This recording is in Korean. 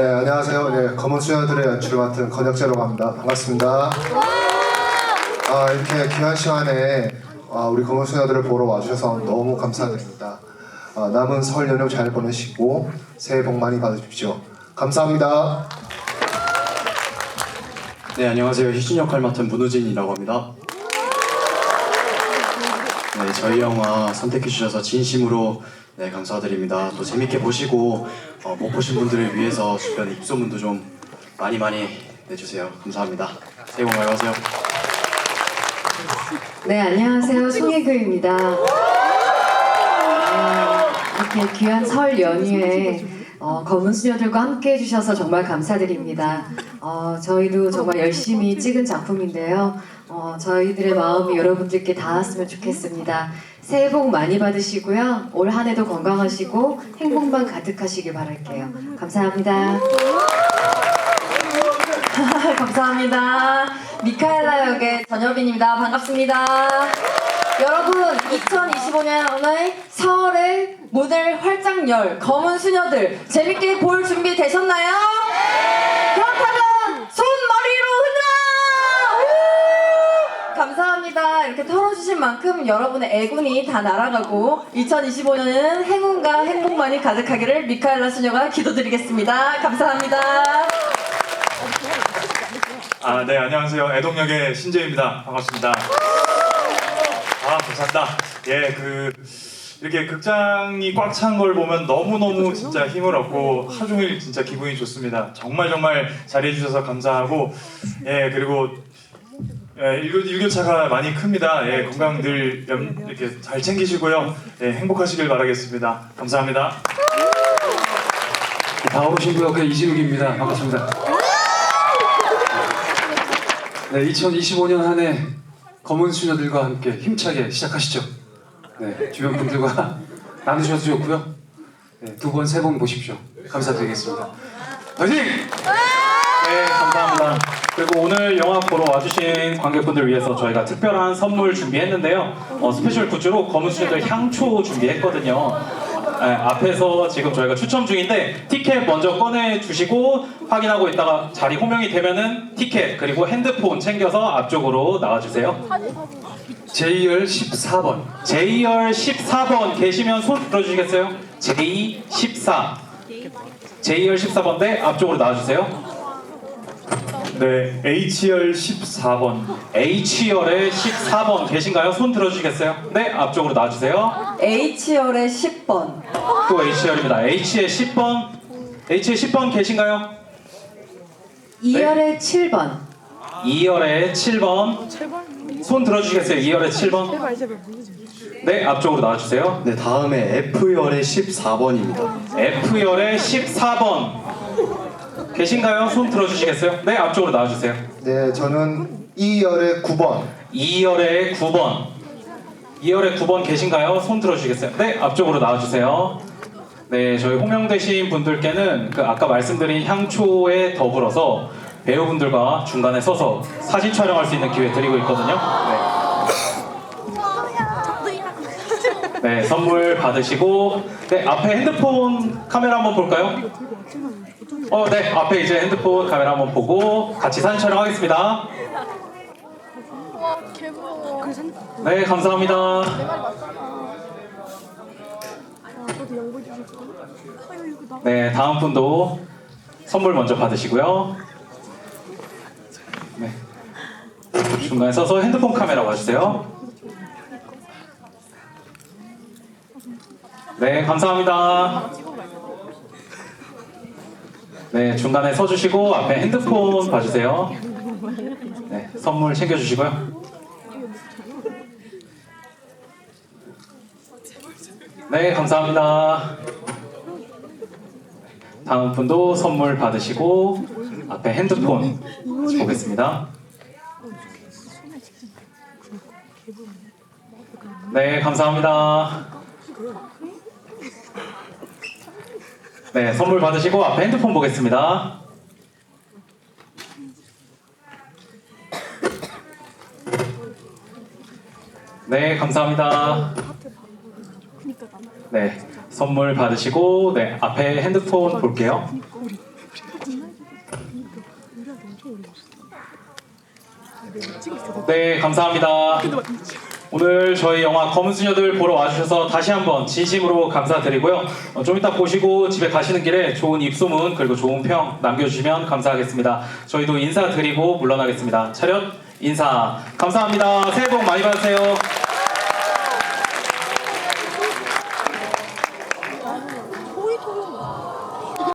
네, 안녕하세요. 네, 검은 수녀들의 연출을 맡은 건혁재라고 합니다. 반갑습니다. 아, 이렇게 귀한 시간에 아, 우리 검은 수녀들을 보러 와주셔서 너무 감사드립니다. 아, 남은 설 연휴 잘 보내시고 새해 복 많이 받으십시오. 감사합니다. 네 안녕하세요 희준 역할 맡은 문우진이라고 합니다. 네 저희 영화 선택해 주셔서 진심으로 네 감사드립니다. 또 재밌게 보시고 어, 못 보신 분들을 위해서 주변 입소문도 좀 많이 많이 내주세요. 감사합니다. 새해 복 많이 받으세요. 네, 안녕하세요. 송혜교입니다. 네, 이렇게 귀한 설 연휴에 어, 검은 수녀들과 함께 해주셔서 정말 감사드립니다. 어, 저희도 정말 열심히 찍은 작품인데요. 어, 저희들의 마음이 여러분들께 닿았으면 좋겠습니다. 새해 복 많이 받으시고요. 올 한 해도 건강하시고 행복만 가득하시길 바랄게요. 감사합니다. 감사합니다. 미카엘라 역의 전여빈입니다. 반갑습니다. 여러분, 2025년의 서울의 문을 활짝 열 검은 수녀들 재밌게 볼 준비 되셨나요? 그렇다면 손머리로 흔들어! 우! 이렇게 털어주신 만큼 여러분의 애군이 다 날아가고 2025년은 행운과 행복만이 가득하기를 미카엘라 수녀가 기도드리겠습니다. 감사합니다. 아, 네, 안녕하세요. 애동역의 신재입니다. 반갑습니다. 아, 감사합니다. 예, 그, 이렇게 극장이 꽉 찬 걸 보면 너무너무 진짜 힘을 얻고 하루 종일 진짜 기분이 좋습니다. 정말 정말 잘해 주셔서 감사하고, 예, 그리고, 예, 일교, 일교차가 많이 큽니다. 예, 건강 늘 염- 이렇게 잘 챙기시고요. 예, 행복하시길 바라겠습니다. 감사합니다. 다음 오신 구역의 이진욱입니다. 반갑습니다. 네, 2025년 한 해 검은 수녀들과 함께 힘차게 시작하시죠. 네, 주변 분들과 나누셔도 좋고요. 네, 두 번, 세 번 보십시오. 감사드리겠습니다. 화이팅! 네, 감사합니다. 그리고 오늘 영화 보러 와주신 관객분들 위해서 저희가 특별한 선물 준비했는데요. 어, 스페셜 굿즈로 검은 수녀들 향초 준비했거든요. 네, 앞에서 지금 저희가 추첨 중인데 티켓 먼저 꺼내 주시고 확인하고 있다가 자리 호명이 되면은 티켓 그리고 핸드폰 챙겨서 앞쪽으로 나와주세요. J열 14번. J열 14번 계시면 손 들어주시겠어요? J14 J열 14번대 앞쪽으로 나와주세요. 네, H열 14번. H열의 14번 계신가요? 손 들어주시겠어요? 네, 앞쪽으로 나와주세요. H열의 10번. 또 H열입니다. H의 10번. H의 10번 계신가요? 2열의 7번. 2열의 7번. 손 들어주시겠어요? 2열의 7번. 네, 앞쪽으로 나와주세요. 네 다음에 F열의 14번입니다. F열의 14번. 계신가요? 손 들어주시겠어요? 네, 앞쪽으로 나와주세요. 네, 저는 2열의 9번. 2열의 9번. 2열의 9번 계신가요? 손 들어주시겠어요? 네, 앞쪽으로 나와주세요. 네, 저희 호명되신 분들께는 그 아까 말씀드린 향초에 더불어서 배우분들과 중간에 서서 사진 촬영할 수 있는 기회 드리고 있거든요. 네. 네, 선물 받으시고, 네, 앞에 핸드폰 카메라 한번 볼까요? 어, 네, 앞에 이제 핸드폰 카메라 한번 보고 같이 사진 촬영하겠습니다. 네, 감사합니다. 네, 다음 분도 선물 먼저 받으시고요. 네. 중간에 서서 핸드폰 카메라 봐주세요. 네, 감사합니다. 네, 중간에 서주시고 앞에 핸드폰 봐주세요. 네, 선물 챙겨주시고요. 네, 감사합니다. 다음 분도 선물 받으시고 앞에 핸드폰 보겠습니다. 네, 감사합니다. 네, 선물 받으시고 앞에 핸드폰 보겠습니다. 네, 감사합니다. 네, 선물 받으시고 네, 앞에 핸드폰 볼게요. 네, 감사합니다. 오늘 저희 영화 검은 수녀들 보러 와주셔서 다시 한번 진심으로 감사드리고요. 어, 좀 이따 보시고 집에 가시는 길에 좋은 입소문 그리고 좋은 평 남겨주시면 감사하겠습니다. 저희도 인사드리고 물러나겠습니다. 차렷 인사 감사합니다. 새해 복 많이 받으세요.